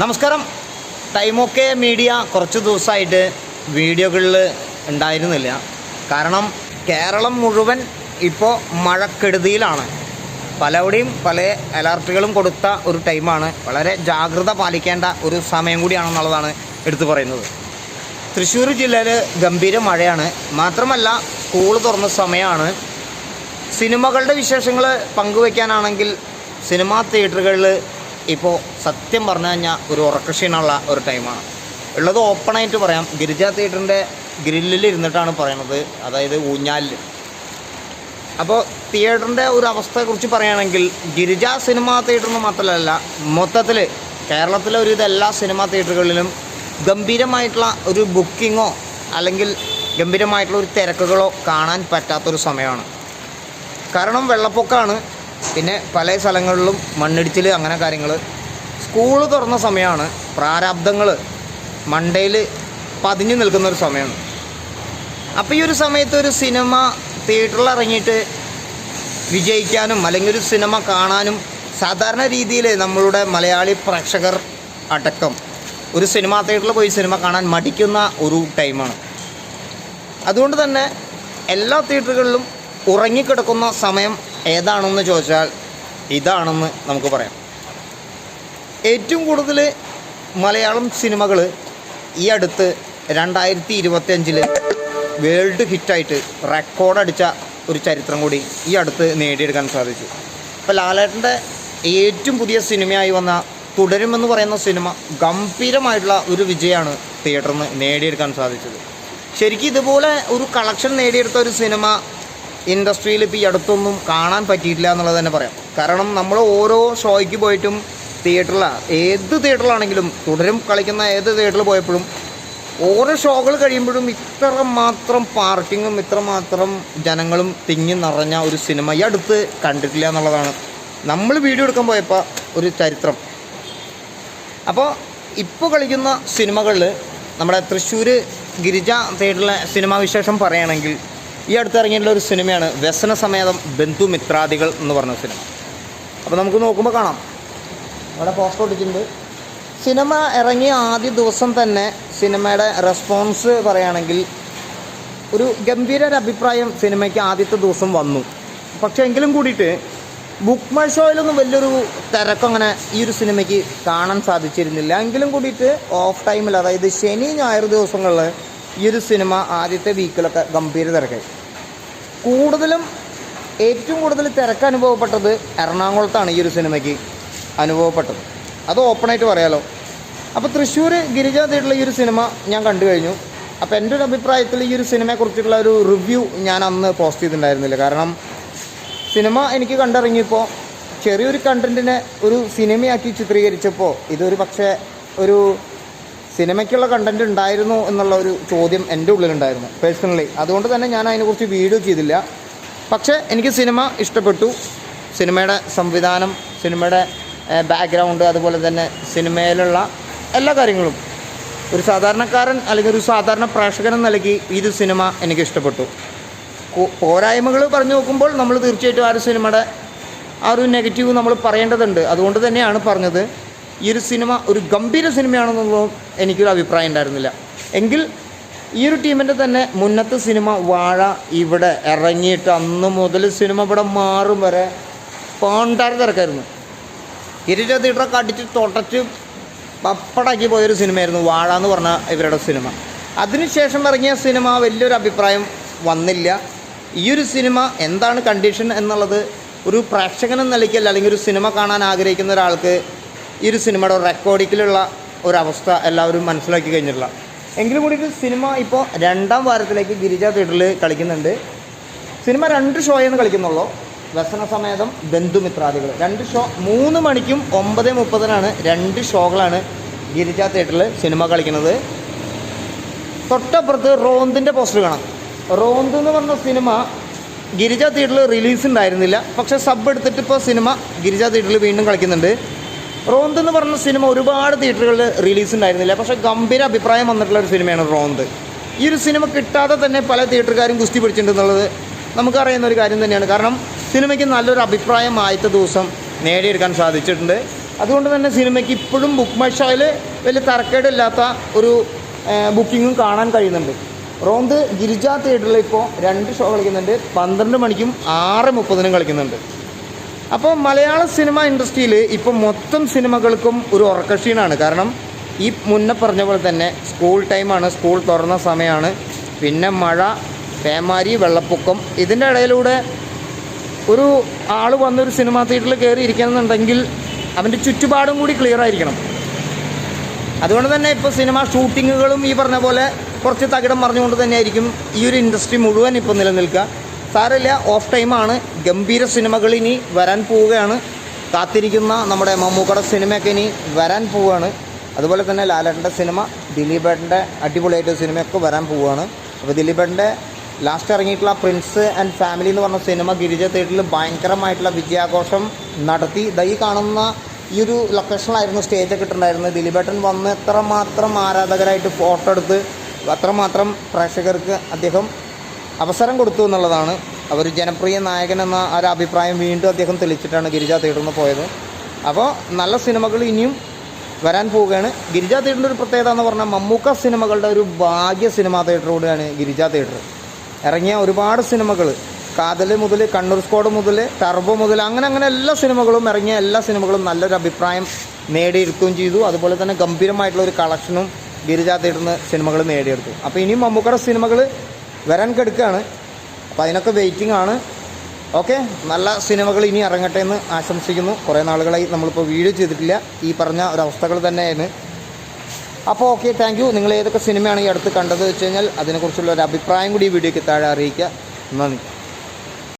നമസ്കാരം. ടൈമൊക്കെ മീഡിയ കുറച്ച് ദിവസമായിട്ട് വീഡിയോകളിൽ ഉണ്ടായിരുന്നില്ല. കാരണം കേരളം മുഴുവൻ ഇപ്പോൾ മഴക്കെടുതിയിലാണ്. പലവിടെയും പല അലർട്ടുകളും കൊടുത്ത ഒരു ടൈമാണ് വളരെ ജാഗ്രത പാലിക്കേണ്ട ഒരു സമയം കൂടിയാണെന്നുള്ളതാണ് എടുത്തു പറയുന്നത്. തൃശ്ശൂർ ജില്ലയിൽ ഗംഭീര മഴയാണ്. മാത്രമല്ല സ്കൂൾ തുറന്ന സമയമാണ് സിനിമകളുടെ വിശേഷങ്ങൾ പങ്കുവയ്ക്കാനാണെങ്കിൽ സിനിമാ തിയേറ്ററുകളിൽ ഇപ്പോൾ സത്യം പറഞ്ഞു കഴിഞ്ഞാൽ ഒരു ഉറക്കക്ഷീണമുള്ള ഒരു ടൈമാണ്. ഉള്ളത് ഓപ്പണായിട്ട് പറയാം. ഗിരിജ തിയേറ്ററിന്റെ ഗ്രില്ലിൽ ഇരുന്നിട്ടാണ് പറയണത്. അതായത് ഊഞ്ഞാലിൽ അപ്പോൾ തിയേറ്ററിന്റെ ഒരു അവസ്ഥയെക്കുറിച്ച് പറയുകയാണെങ്കിൽ ഗിരിജ സിനിമാ തിയേറ്ററിന് മാത്രമല്ല മൊത്തത്തിൽ കേരളത്തിലെ ഒരു എല്ലാ സിനിമാ തിയേറ്ററുകളിലും ഗംഭീരമായിട്ടുള്ള ഒരു ബുക്കിങ്ങോ അല്ലെങ്കിൽ ഗംഭീരമായിട്ടുള്ള ഒരു തിരക്കുകളോ കാണാൻ പറ്റാത്തൊരു സമയമാണ്. കാരണം വെള്ളപ്പൊക്കമാണ് പിന്നെ പല സ്ഥലങ്ങളിലും മണ്ണിടിച്ചിൽ അങ്ങനെ കാര്യങ്ങൾ സ്കൂൾ തുറന്ന സമയമാണ് പ്രാരാബ്ദങ്ങൾ മണ്ടയിൽ പതിഞ്ഞു നിൽക്കുന്ന ഒരു സമയമാണ് അപ്പോൾ ഈ ഒരു സമയത്ത് ഒരു സിനിമ തിയേറ്ററിൽ ഇറങ്ങിയിട്ട് വിജയിക്കാനും അല്ലെങ്കിൽ ഒരു സിനിമ കാണാനും സാധാരണ രീതിയിൽ നമ്മളുടെ മലയാളി പ്രേക്ഷകർ അടക്കം ഒരു സിനിമ തിയേറ്ററിൽ പോയി സിനിമ കാണാൻ മടിക്കുന്ന ഒരു ടൈമാണ്. അതുകൊണ്ട് തന്നെ എല്ലാ തിയേറ്ററുകളിലും ഉറങ്ങിക്കിടക്കുന്ന സമയം ഏതാണെന്ന് ചോദിച്ചാൽ ഇതാണെന്ന് നമുക്ക് പറയാം. ഏറ്റവും കൂടുതൽ മലയാളം സിനിമകൾ ഈ അടുത്ത് രണ്ടായിരത്തി ഇരുപത്തിയഞ്ചിൽ വേൾഡ് ഹിറ്റായിട്ട് റെക്കോർഡടിച്ച ഒരു ചരിത്രം കൂടി ഈ അടുത്ത് നേടിയെടുക്കാൻ സാധിച്ചു. ഇപ്പോൾ ലാലേട്ടന്റെ ഏറ്റവും പുതിയ സിനിമയായി വന്ന തുടരുമെന്ന് പറയുന്ന സിനിമ ഗംഭീരമായിട്ടുള്ള ഒരു വിജയമാണ് തിയേറ്ററിൽ നിന്ന് നേടിയെടുക്കാൻ സാധിച്ചത്. ശരിക്കും ഇതുപോലെ ഒരു കളക്ഷൻ നേടിയെടുത്ത ഒരു സിനിമ ഇൻഡസ്ട്രിയിൽ ഇപ്പോൾ ഈ അടുത്തൊന്നും കാണാൻ പറ്റിയിട്ടില്ല എന്നുള്ളത് തന്നെ പറയാം. കാരണം നമ്മൾ ഓരോ ഷോയ്ക്ക് പോയിട്ടും തിയേറ്ററിലാണ് ഏത് തിയേറ്ററിലാണെങ്കിലും തുടരും കളിക്കുന്ന ഏത് തിയേറ്ററിൽ പോയപ്പോഴും ഓരോ ഷോകൾ കഴിയുമ്പോഴും ഇത്ര മാത്രം പാർക്കിങ്ങും ഇത്ര മാത്രം ജനങ്ങളും തിങ്ങി നിറഞ്ഞ ഒരു സിനിമ ഈ അടുത്ത് കണ്ടിട്ടില്ല എന്നുള്ളതാണ്. നമ്മൾ വീഡിയോ എടുക്കാൻ പോയപ്പോൾ ഒരു ചരിത്രം. അപ്പോൾ ഇപ്പോൾ കളിക്കുന്ന സിനിമകളിൽ നമ്മുടെ തൃശ്ശൂർ ഗിരിജ തിയേറ്ററിലെ സിനിമാ വിശേഷം പറയുകയാണെങ്കിൽ ഈ അടുത്ത് ഇറങ്ങിയിട്ടുള്ള ഒരു സിനിമയാണ് വ്യസന സമേതം ബന്ധുമിത്രാദികൾ എന്ന് പറഞ്ഞ സിനിമ. അപ്പോൾ നമുക്ക് നോക്കുമ്പോൾ കാണാം. അവിടെ പോസ്റ്റർ ഒട്ടിച്ചിട്ടുണ്ട് സിനിമ ഇറങ്ങിയ ആദ്യ ദിവസം തന്നെ സിനിമയുടെ റെസ്പോൺസ് പറയുകയാണെങ്കിൽ ഒരു ഗംഭീര ഒരു അഭിപ്രായം സിനിമയ്ക്ക് ആദ്യത്തെ ദിവസം വന്നു. പക്ഷേ എങ്കിലും കൂടിയിട്ട് ബുക്ക് മൈ ഷോയിലൊന്നും വലിയൊരു തിരക്കങ്ങനെ ഈ ഒരു സിനിമയ്ക്ക് കാണാൻ സാധിച്ചിരുന്നില്ല. എങ്കിലും കൂടിയിട്ട് ഓഫ് ടൈമിൽ അതായത് ശനി ഞായർ ദിവസങ്ങളിൽ ഈ ഒരു സിനിമ ആദ്യത്തെ വീക്കിലൊക്കെ ഗംഭീര തിരക്കായി. കൂടുതലും ഏറ്റവും കൂടുതൽ തിരക്ക് അനുഭവപ്പെട്ടത് എറണാകുളത്താണ് ഈ ഒരു സിനിമയ്ക്ക് അനുഭവപ്പെട്ടത്. അത് ഓപ്പണായിട്ട് പറയാലോ. അപ്പോൾ തൃശ്ശൂർ ഗിരിജ തിയേറ്ററിലെ ഈ ഒരു സിനിമ ഞാൻ കണ്ടു കഴിഞ്ഞു. അപ്പോൾ എന്റെ ഒരു അഭിപ്രായത്തിൽ ഈ ഒരു സിനിമയെക്കുറിച്ചുള്ള ഒരു റിവ്യൂ ഞാൻ അന്ന് പോസ്റ്റ് ചെയ്തിട്ടുണ്ടായിരുന്നില്ല. കാരണം സിനിമ എനിക്ക് കണ്ടിറങ്ങിയപ്പോൾ ചെറിയൊരു കണ്ടന്റിനെ ഒരു സിനിമയാക്കി ചിത്രീകരിച്ചപ്പോൾ ഇതൊരു പക്ഷേ ഒരു സിനിമയ്ക്കുള്ള കണ്ടന്റ് ഉണ്ടായിരുന്നു എന്നുള്ള ഒരു ചോദ്യം എന്റെ ഉള്ളിലുണ്ടായിരുന്നു പേഴ്സണലി അതുകൊണ്ട് തന്നെ ഞാൻ അതിനെക്കുറിച്ച് വീഡിയോ ചെയ്തില്ല. പക്ഷേ എനിക്ക് സിനിമ ഇഷ്ടപ്പെട്ടു. സിനിമയുടെ സംവിധാനം സിനിമയുടെ ബാക്ക്ഗ്രൗണ്ട് അതുപോലെ തന്നെ സിനിമയിലുള്ള എല്ലാ കാര്യങ്ങളും. ഒരു സാധാരണക്കാരൻ അല്ലെങ്കിൽ ഒരു സാധാരണ പ്രേക്ഷകൻ നൽകി ഈ സിനിമ എനിക്ക് ഇഷ്ടപ്പെട്ടു. പോരായ്മകൾ പറഞ്ഞു നോക്കുമ്പോൾ നമ്മൾ തീർച്ചയായിട്ടും ആ ഒരു സിനിമയുടെ ആ ഒരു നെഗറ്റീവ് നമ്മൾ പറയേണ്ടതുണ്ട്. അതുകൊണ്ട് തന്നെയാണ് പറഞ്ഞത്. ഈ ഒരു സിനിമ ഒരു ഗംഭീര സിനിമയാണെന്നുള്ളതും എനിക്കൊരു അഭിപ്രായം ഉണ്ടായിരുന്നില്ല. എങ്കിൽ ഈ ഒരു ടീമിന്റെ തന്നെ മുന്നത്തെ സിനിമ വാഴ ഇവിടെ ഇറങ്ങിയിട്ട് അന്ന് മുതൽ സിനിമ ഇവിടെ മാറും വരെ പാണ്ടാർ തിരക്കായിരുന്നു. ഗിരിജ തിയേറ്ററൊക്കെ അടിച്ച് തൊട്ടച്ച് പപ്പടാക്കി പോയൊരു സിനിമയായിരുന്നു വാഴ എന്ന് പറഞ്ഞ ഇവരുടെ സിനിമ. അതിനുശേഷം ഇറങ്ങിയ സിനിമ വലിയൊരു അഭിപ്രായം വന്നില്ല. ഈ ഒരു സിനിമ എന്താണ് കണ്ടീഷൻ എന്നുള്ളത് ഒരു പ്രേക്ഷകൻ നിലയ്ക്കല്ല അല്ലെങ്കിൽ ഒരു സിനിമ കാണാൻ ആഗ്രഹിക്കുന്ന ഒരാൾക്ക് ഈ ഒരു സിനിമയുടെ റെക്കോർഡിക്കിലുള്ള ഒരവസ്ഥ എല്ലാവരും മനസ്സിലാക്കി കഴിഞ്ഞിട്ടുള്ള എങ്കിലും കൂടി സിനിമ ഇപ്പോൾ രണ്ടാം വാരത്തിലേക്ക് ഗിരിജ തിയേറ്ററിൽ കളിക്കുന്നുണ്ട്. സിനിമ രണ്ട് ഷോയാണ് കളിക്കുന്നുള്ളൂ. വ്യസന സമേതം ബന്ധുമിത്രാദികൾ രണ്ട് ഷോ മൂന്ന് മണിക്കും ഒമ്പത് മുപ്പതിനാണ് രണ്ട് ഷോകളാണ് ഗിരിജ തിയേറ്ററിൽ സിനിമ കളിക്കുന്നത്. തൊട്ടപ്പുറത്ത് റോന്തിന്റെ പോസ്റ്റർ കാണാം. റോന്ത് എന്ന് പറഞ്ഞ സിനിമ ഗിരിജ തിയേറ്ററിൽ റിലീസ് ഉണ്ടായിരുന്നില്ല. പക്ഷേ സബ് എടുത്തിട്ട് ഇപ്പോൾ സിനിമ ഗിരിജ തിയേറ്ററിൽ വീണ്ടും കളിക്കുന്നുണ്ട്. റോന്ത് എന്ന് പറഞ്ഞ സിനിമ ഒരുപാട് തിയേറ്ററുകളിൽ റിലീസ് ഉണ്ടായിരുന്നില്ല. പക്ഷേ ഗംഭീര അഭിപ്രായം വന്നിട്ടുള്ള ഒരു സിനിമയാണ് റോന്ത്. ഈ ഒരു സിനിമ കിട്ടാതെ തന്നെ പല തിയേറ്ററുകാരും കുസ്തി പിടിച്ചിട്ടുണ്ടെന്നുള്ളത് നമുക്കറിയുന്ന ഒരു കാര്യം തന്നെയാണ്. കാരണം സിനിമയ്ക്ക് നല്ലൊരു അഭിപ്രായം ആദ്യത്തെ ദിവസം നേടിയെടുക്കാൻ സാധിച്ചിട്ടുണ്ട്. അതുകൊണ്ട് തന്നെ സിനിമയ്ക്ക് ഇപ്പോഴും ബുക്ക് മഷായിൽ വലിയ തറക്കേടില്ലാത്ത ഒരു ബുക്കിങ്ങും കാണാൻ കഴിയുന്നുണ്ട്. റോന്ത് ഗിരിജ തിയേറ്ററിൽ ഇപ്പോൾ രണ്ട് ഷോ കളിക്കുന്നുണ്ട്. പന്ത്രണ്ട് മണിക്കും ആറ് മുപ്പതിനും കളിക്കുന്നുണ്ട്. അപ്പോൾ മലയാള സിനിമ ഇൻഡസ്ട്രിയിൽ ഇപ്പോൾ മൊത്തം സിനിമകൾക്കും ഒരു ഉറക്കക്ഷീണാണ്. കാരണം ഈ മുന്നേ പറഞ്ഞ പോലെ തന്നെ സ്കൂൾ ടൈമാണ് സ്കൂൾ തുറന്ന സമയമാണ് പിന്നെ മഴ പേമാരി വെള്ളപ്പൊക്കം. ഇതിന്റെ ഇടയിലൂടെ ഒരു ആൾ വന്നൊരു സിനിമാ തിയേറ്ററിൽ കയറി ഇരിക്കണമെന്നുണ്ടെങ്കിൽ അവന്റെ ചുറ്റുപാടും കൂടി ക്ലിയർ ആയിരിക്കണം. അതുകൊണ്ട് തന്നെ ഇപ്പോൾ സിനിമ ഷൂട്ടിങ്ങുകളും ഈ പറഞ്ഞ പോലെ കുറച്ച് തകിടം മറിഞ്ഞുകൊണ്ട് തന്നെയായിരിക്കും ഈ ഒരു ഇൻഡസ്ട്രി മുഴുവൻ ഇപ്പോൾ നിലനിൽക്കുക. സാരമില്ല ഓഫ് ടൈമാണ് ഗംഭീര സിനിമകൾ ഇനി വരാൻ പോവുകയാണ്. കാത്തിരിക്കുന്ന നമ്മുടെ മമ്മൂക്കട സിനിമയൊക്കെ ഇനി വരാൻ പോവുകയാണ്. അതുപോലെ തന്നെ ലാലേട്ടന്റെ സിനിമ ദിലീപേട്ടന്റെ അടിപൊളിയായിട്ട് സിനിമയൊക്കെ വരാൻ പോവുകയാണ്. അപ്പോൾ ദിലീപേട്ടന്റെ ലാസ്റ്റ് ഇറങ്ങിയിട്ടുള്ള പ്രിൻസ് ആൻഡ് ഫാമിലി എന്ന് പറഞ്ഞ സിനിമ ഗിരിജ തിയേറ്ററിൽ ഭയങ്കരമായിട്ടുള്ള വിജയാഘോഷം നടത്തി. ദൈ കാണുന്ന ഈ ഒരു ലൊക്കേഷനിലായിരുന്നു സ്റ്റേജൊക്കെ ഇട്ടിട്ടുണ്ടായിരുന്നത്. ദിലീപേട്ടൻ വന്ന് എത്രമാത്രം ആരാധകരായിട്ട് ഫോട്ടോ എടുത്ത് അത്രമാത്രം പ്രേക്ഷകർക്ക് അദ്ദേഹം അവസരം കൊടുത്തു എന്നുള്ളതാണ്. അവർ ജനപ്രിയ നായകൻ എന്ന ഒരു അഭിപ്രായം വീണ്ടും അദ്ദേഹം തെളിച്ചിട്ടാണ് ഗിരിജ തിയേറ്ററിൽ നിന്ന് പോയത്. അപ്പോൾ നല്ല സിനിമകൾ ഇനിയും വരാൻ പോവുകയാണ്. ഗിരിജ തിയേറ്ററിന്റെ ഒരു പ്രത്യേകത എന്ന് പറഞ്ഞാൽ മമ്മൂക്ക സിനിമകളുടെ ഒരു ഭാഗ്യ സിനിമാ തിയേറ്റർ കൂടിയാണ് ഗിരിജ തിയേറ്റർ. ഇറങ്ങിയ ഒരുപാട് സിനിമകൾ കാതൽ മുതൽ കണ്ണൂർ സ്ക്വാഡ് മുതൽ ടർബോ മുതൽ അങ്ങനെ അങ്ങനെ എല്ലാ സിനിമകളും ഇറങ്ങിയ എല്ലാ സിനിമകളും നല്ലൊരു അഭിപ്രായം നേടിയെടുക്കുകയും ചെയ്തു. അതുപോലെ തന്നെ ഗംഭീരമായിട്ടുള്ള ഒരു കളക്ഷനും ഗിരിജ തിയേറ്ററിന് സിനിമകൾ നേടിയെടുത്തു. അപ്പോൾ ഇനിയും മമ്മൂക്കയുടെ സിനിമകൾ വരാൻ കെടുക്കുകയാണ് അപ്പോൾ അതിനൊക്കെ വെയിറ്റിംഗ് ആണ്. ഓക്കെ നല്ല സിനിമകൾ ഇനി ഇറങ്ങട്ടെ എന്ന് ആശംസിക്കുന്നു. കുറേ നാളുകളായി നമ്മളിപ്പോൾ വീഡിയോ ചെയ്തിട്ടില്ല. ഈ പറഞ്ഞ ഒരവസ്ഥകൾ തന്നെയാണ്. അപ്പോൾ ഓക്കെ താങ്ക് യു നിങ്ങൾ ഏതൊക്കെ സിനിമയാണ് ഈ അടുത്ത് കണ്ടത് വെച്ച് കഴിഞ്ഞാൽ അതിനെക്കുറിച്ചുള്ള ഒരു അഭിപ്രായം കൂടി ഈ വീഡിയോയ്ക്ക് താഴെ അറിയിക്കുക. നന്ദി.